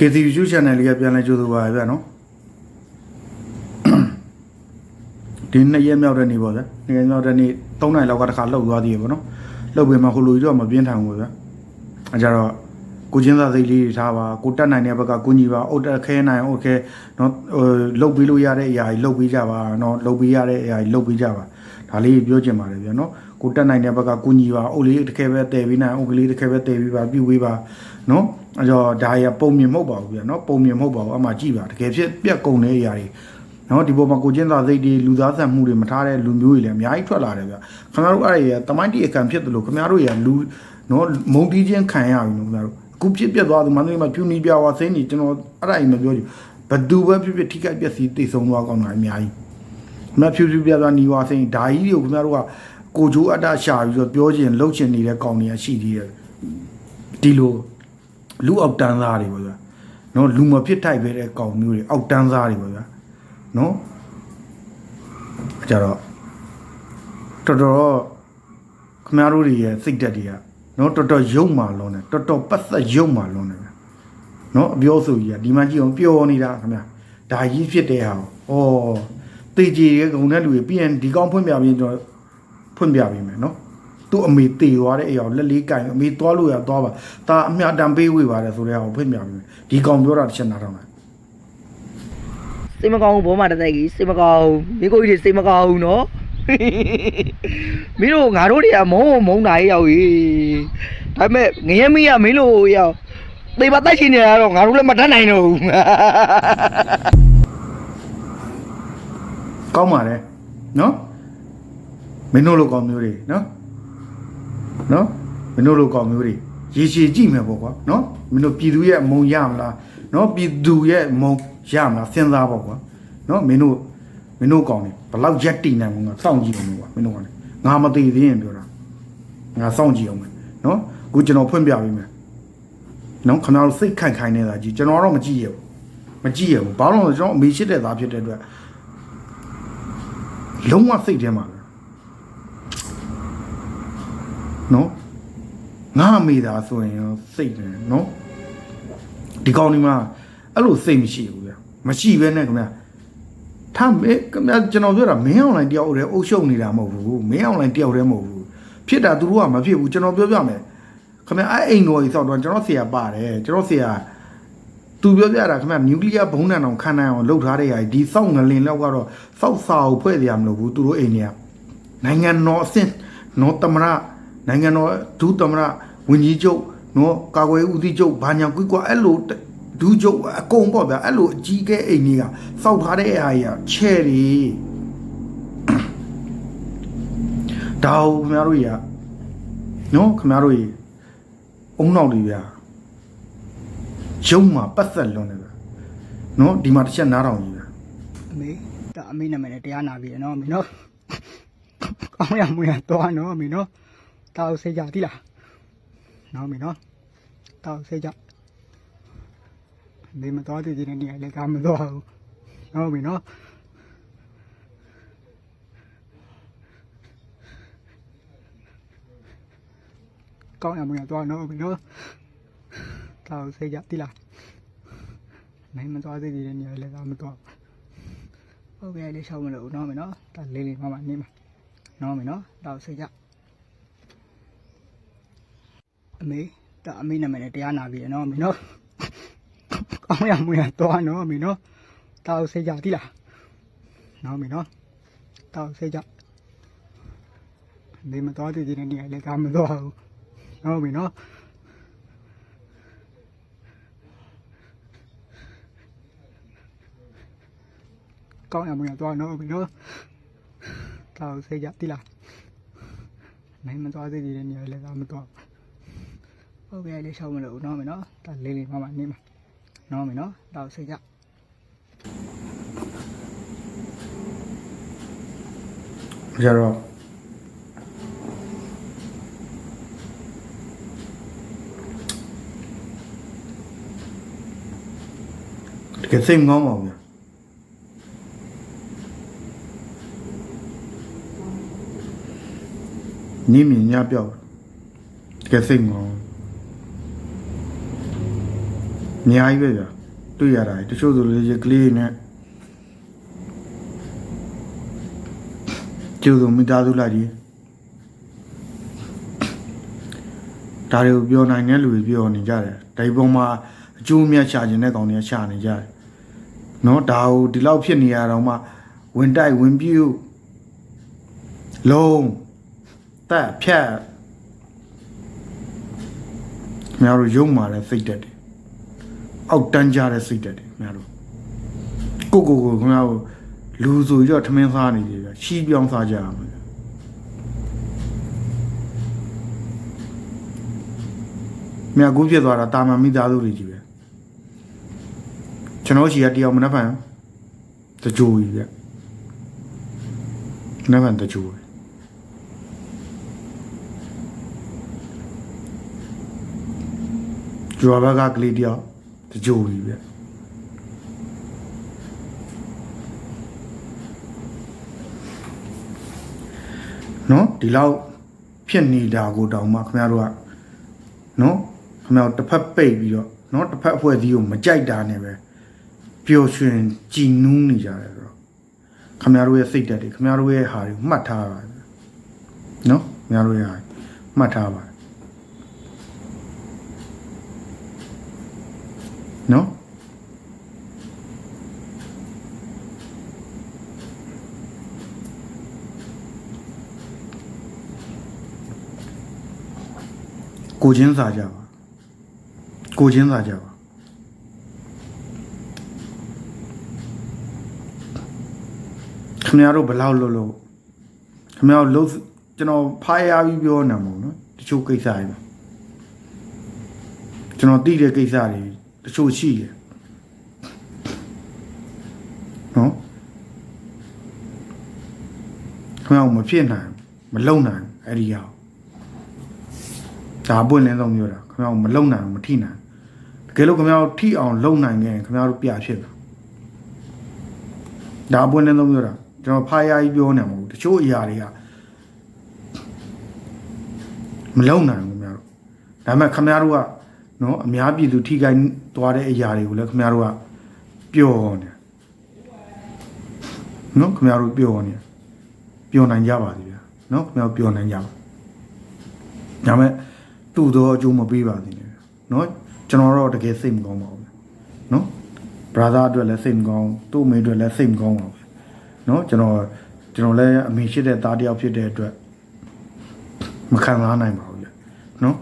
KTV YouTube channel လေးကပြန်လဲကြိုးဆိုပါရဗျာနော်ဒီနှစ်ရက်မြောက်တဲ့နေ့ပေါ့ဗျာနှစ်ရက်မြောက်တဲ့နေ့3နိုင်လောက်ကတစ်ခါလှုပ်သွားသေးရပေါ့နော်လှုပ်ပြီးမှဟိုလိုကြီးတော့မပြင်းထန်ဘူးဗျာအဲကြတော့ကိုချင်းသားစိတ်လေးတွေထားပါကိုတက်နိုင်တဲ့ဘက်ကကိုညီပါအုတ်တက်ခဲနိုင်အုတ်ခဲနော်ဟိုလှုပ်ပြီးလို့ရတဲ့အရာကြီးလှုပ်ပြီးကြပါနော်လှုပ်ပြီးရတဲ့အရာကြီးလှုပ်ပြီးကြပါဒါလေးပြောချင်ပါတယ်ဗျာနော်ကိုတက်နိုင်တဲ့ဘက်ကကိုညီပါအုတ်လေးတစ်ခဲပဲတည်ပြီးနိုင်အုတ်ကလေးတစ်ခဲပဲတည်ပြီးပါပြုတ်ပြီးပါနော် အဲတော့ဒါရပုံမြင်မဟုတ်ပါဘူးဗျာနော်ပုံမြင်မဟုတ်ပါဘူးအမှကြည့်ပါတကယ်ဖြစ်ပြက်ကုန်တဲ့အရာတွေနော်ဒီပေါ်မှာကိုချင်းသားစိတ်တွေလူသားဆန်မှုတွေမထားတဲ့လူမျိုးတွေလည်းအများကြီးထွက်လာတယ်ဗျခင်ဗျားတို့အဲ့ဒါရတမိုင်းတီအကံဖြစ်တယ်လို့ခင်ဗျားတို့ရလူနော်မုံတီးချင်းခံရပြီနော်ခင်ဗျားတို့အခုဖြစ်ပြက်သွားသူမန္တလေးမှာဖြူနီပြဝါစိမ့်နေကျွန်တော်အဲ့ဒါအိမ်မပြောချင်ဘသူပဲဖြစ်ဖြစ်ထိခိုက်ပျက်စီးတိတ်ဆုံးသွားကောင်းတာအများကြီးခင်ဗျားဖြူဖြူပြက်သွားနီဝါစိမ့်ဓာကြီးတွေကိုခင်ဗျားတို့ကကိုဂျိုးအတ္တရှာပြီးတော့ပြောချင်လှုပ်ချင်နေတဲ့ကောင်းတွေကရှိသေးတယ်ဒီလို လူအောက်တန်းသားတွေပေါ့ဗျာနော်လူမဖြစ်ထိုက်ပဲတဲ့ကောင်းမျိုးတွေအောက်တန်းသားတွေပေါ့ဗျာနော်ကြတော့တော်တော်ခမားတို့တွေရဲ့စိတ်ဓာတ်တွေကနော်တော်တော်ယုံမာလွန်တယ်တော်တော်ပတ်သက်ယုံမာလွန်တယ်ဗျနော်အပြောဆိုကြီးကဒီမှကြည့်အောင်ပျော်နေတာခမားဒါကြီးဖြစ်တဲ့ဟာကိုဩတေကြီးရဲ့ဂုံတဲ့လူတွေပြီးရင်ဒီကောင်းဖွင့်ပြပြီးတော့ဖွင့်ပြပြီးမယ်နော် သူ့အမေတေသွားတဲ့အရာကိုလက်လေးကင်အမေသွားလို့ရသွားပါဒါအမြတ်တမ်းပေးဝေပါတယ်ဆိုတဲ့ဟာကိုဖွင့်ပြပြီးမယ်ဒီကောင်ပြောတာတစ်ချက်နားထောင်လိုက်စိတ်မကောင်းဘူးဘောမတစ်သက်ကြီးစိတ်မကောင်းဘူးမိကိုကြီးတွေစိတ်မကောင်းဘူးနော်မင်းတို့ငါတို့တွေကမုံမုံတာရောက်ကြီးဒါပေမဲ့ငရဲမီးကမင်းတို့ရောက်သေပါတက်ရှင်နေတာတော့ငါတို့လည်းမတတ်နိုင်တော့ဘူးကောင်းပါတယ်နော်မင်းတို့လိုကောင်းမျိုးတွေနော် နော်မင်းတို့လိုကောင်းမျိုးတွေရေရှည်ကြည့်မယ်ပေါ့ကွာနော်မင်းတို့ပြည်သူရဲ့မုံရမလားနော်ပြည်သူရဲ့မုံရမလားစဉ်းစားပေါ့ကွာနော်မင်းတို့မင်းတို့ကောင်းတယ်ဘလောက်ရက်တည်နိုင်မလဲစောင့်ကြည့်အောင်ကွာမင်းတို့ကလည်းငါမသိသေးရင်ပြောတာငါစောင့်ကြည့်အောင်မယ်နော်အခုကျွန်တော်ဖွင့်ပြပေးမယ်နော်ခင်ဗျားတို့စိတ်ခိုင်ခိုင်နေတာကြီးကျွန်တော်တော့မကြည့်ရဘူးမကြည့်ရဘူးဘာလို့လဲဆိုတော့ကျွန်တော်အမေရှိတဲ့သားဖြစ်တဲ့အတွက်လုံးဝစိတ်ထဲမှာပဲ နော်ငါအမေသာဆိုရင်ရောစိတ်တယ်နော်ဒီကောင်းဒီမှာအဲ့လိုစိတ်မရှိဘူးဗျာမရှိပဲနဲ့ခင်ဗျာထားမေခင်ဗျာကျွန်တော်ပြောတာမင်းအောင်လိုင်းတယောက်တည်းအုပ်ရှုပ်နေတာမဟုတ်ဘူးမင်းအောင်လိုင်းတယောက်တည်းမဟုတ်ဘူးဖြစ်တာသူတို့ကမဖြစ်ဘူးကျွန်တော်ပြောပြမယ်ခင်ဗျာအဲ့အိမ်တော်ကြီးစောက်တော့ကျွန်တော်ဆရာပါတယ်ကျွန်တော်ဆရာ သူပြောပြတာခင်ဗျနျူကလ িয়ার ဘုံနံအောင်ခံနိုင်အောင်လှုပ်ထားတဲ့ຢာဒီစောက်ငလင်လောက်ကတော့စောက်စာကိုဖွဲ့ရမလို့ဘူးသူတို့အိမ်တွေကနိုင်ငံတော်အဆင့်နော်တမရ နိုင်ငံတော်ဒုတမရဝင်ကြီးချုပ်နော်ကာကွယ်ဦးစီးချုပ်ဘာညာကွီကွာအဲ့လိုဒူးချုပ်အကုန်ပေါ့ဗျာအဲ့လိုအကြီးကဲအိမ်တွေကစောက်ထားတဲ့အားကြီးချဲ့တွေတောက်ခင်ဗျားတို့ကြီးကနော်ခင်ဗျားတို့ကြီးအုံနောက်တွေဗျာရုံမှာပတ်သက်လွန်တယ်ဗျနော်ဒီမှာတစ်ချက်နားထောင်ကြီးဗျအမေဒါအမေနာမည်နဲ့တရားနာပြီနော်အမေနော်ကောင်းရမွေရတော့နော်အမေနော် တောက်စိတ်ကြတိလားနော်အမေနော်တောက်စိတ်ကြဒီမတော်တည်တဲ့နေရာလည်းကမတော်ဘူးနော်အမေနော်ကောင်းရမွေရတော့နော်အမေနော်တောက်စိတ်ကြတိလားနိုင်မတော်တည်တဲ့နေရာလည်းကမတော်ဟုတ်ကဲ့လေးရှောက်မလို့နော်မယ်နော်ဒါလေးလေးမမနေမှာနော်မယ်နော်တော့စိတ်ကြ အမေဒါအမေနာမည်နဲ့တရားနာပြီနော်မယ်နော်ကောင်းရမွေရတော့နော်မယ်နော်တော့စိတ်ကြတိလားနော်မယ်နော်တော့စိတ်ကြဒီမတော်တည်တဲ့နေရာလည်းကမတော်ဘူးနော်မယ်နော်ကောင်းရမရတော့နော်ဘီနော်တောက်စိတ်ကြတိလားနိုင်မသွားသေးတဲ့နေရာလည်းကမတော့ ဟုတ်ကဲ့လေးရှောက်မလို့နော်မယ်နော်ဒါလေးလေးမမနေမှာနော်မယ်နော်တောက်စိတ်ကြကြတော့တကယ်စိတ်မကောင်းပါဘူးဗျနိမညပြောက်တကယ်စိတ်မကောင်းဘူး အများကြီးပဲဗျာတွေ့ရတာတချို့ဆိုလေကလေးနဲ့ကျိုးဆိုမိသားစုလိုက်ကြီးဒါတွေကိုပြောနိုင်တဲ့လူတွေပြောနေကြတယ်ဒါဒီပုံမှာအကျိုးအမြတ်ရှာခြင်းတဲ့ကောင်တွေကရှာနေကြတယ်နော်ဒါကိုဒီလောက်ဖြစ်နေရတော့မှဝင်တိုက်ဝင်ပြူလုံးတက်ဖြတ်ခင်ဗျားတို့ယုံမာတဲ့စိတ်တက်တယ် အောက်တန်းကြတဲ့စိတ်တက်တယ်ခင်ဗျားတို့ကိုကိုကိုခင်ဗျားတို့လူဆိုရထမင်းစားနေတယ်ဗျာရှီးပြောင်းစားကြရမှာဗျာမြတ်ကူးဖြစ်သွားတာတာမန်မိသားစုတွေကြီးပဲကျွန်တော်ရှိရတယောက်မနှက်ဖန်တကြိုကြီးဗျနှက်ဖန်တကြိုကြီးကျွာဘက်ကကလေးတယောက် တကြိုကြီးဗျနော်ဒီလောက်ဖြစ်နေတာကိုတောင်မှခင်ဗျားတို့ကနော်ခင်ဗျားတို့တစ်ဖက်ပိတ်ပြီးတော့နော်တစ်ဖက်အဖွဲ့အစည်းကိုမကြိုက်တာနဲ့ပဲပျော်ရွှင်ကြည်နူးနေကြတယ်ဆိုတော့ခင်ဗျားတို့ရဲ့စိတ်ဓာတ်တွေခင်ဗျားတို့ရဲ့ဟာတွေကိုမှတ်ထားပါနော်ခင်ဗျားတို့ရဲ့ဟာတွေမှတ်ထားပါ နော်ကိုချင်းစာကြပါကိုချင်းစာကြပါခင်ဗျားတို့ဘယ်လောက်လို့လို့ခင်ဗျားတို့လို့ကျွန်တော်ဖားရပြီးပြောနေမှာနော်တချို့ကိစ္စတွေမှာကျွန်တော်သိတဲ့ကိစ္စတွေ တချို့ရှိတယ်နော်ခင်ဗျားတို့မဖြစ်နိုင်ဘူးမလုံနိုင်ဘူးအဲ့ဒီရောက်ဒါပွင့်လင်းဆုံးပြောတာခင်ဗျားတို့မလုံနိုင်ဘူးမထိနိုင်ဘူးတကယ်လို့ခင်ဗျားတို့ထိအောင်လုံနိုင်ခဲ့ရင်ခင်ဗျားတို့ပြဖြစ်မှာဒါပွင့်လင်းဆုံးပြောတာကျွန်တော်ဖားရကြီးပြောနေမှာမဟုတ်ဘူးတချို့အရာတွေကမလုံနိုင်ဘူးခင်ဗျားတို့ဒါပေမဲ့ခင်ဗျားတို့က နော်အများပြည်သူထိခိုက်သွားတဲ့အရာတွေကိုလည်းခင်ဗျားတို့ကပျော်နေနော်ခင်ဗျားတို့ပျော်နေပျော်နိုင်ကြပါသေးဗျာနော်ခင်ဗျားတို့ပျော်နိုင်ကြပါဒါပေမဲ့သူ့တော့အကျိုးမပေးပါသေးနဲ့နော်ကျွန်တော်တော့တကယ်စိတ်မကောင်းပါဘူးနော် brother အတွက်လည်းစိတ်မကောင်းသူ့အမေအတွက်လည်းစိတ်မကောင်းပါဘူးနော်ကျွန်တော်ကျွန်တော်လည်းအမေရှိတဲ့သားတစ်ယောက်ဖြစ်တဲ့အတွက်မခံစားနိုင်ပါဘူးဗျနော်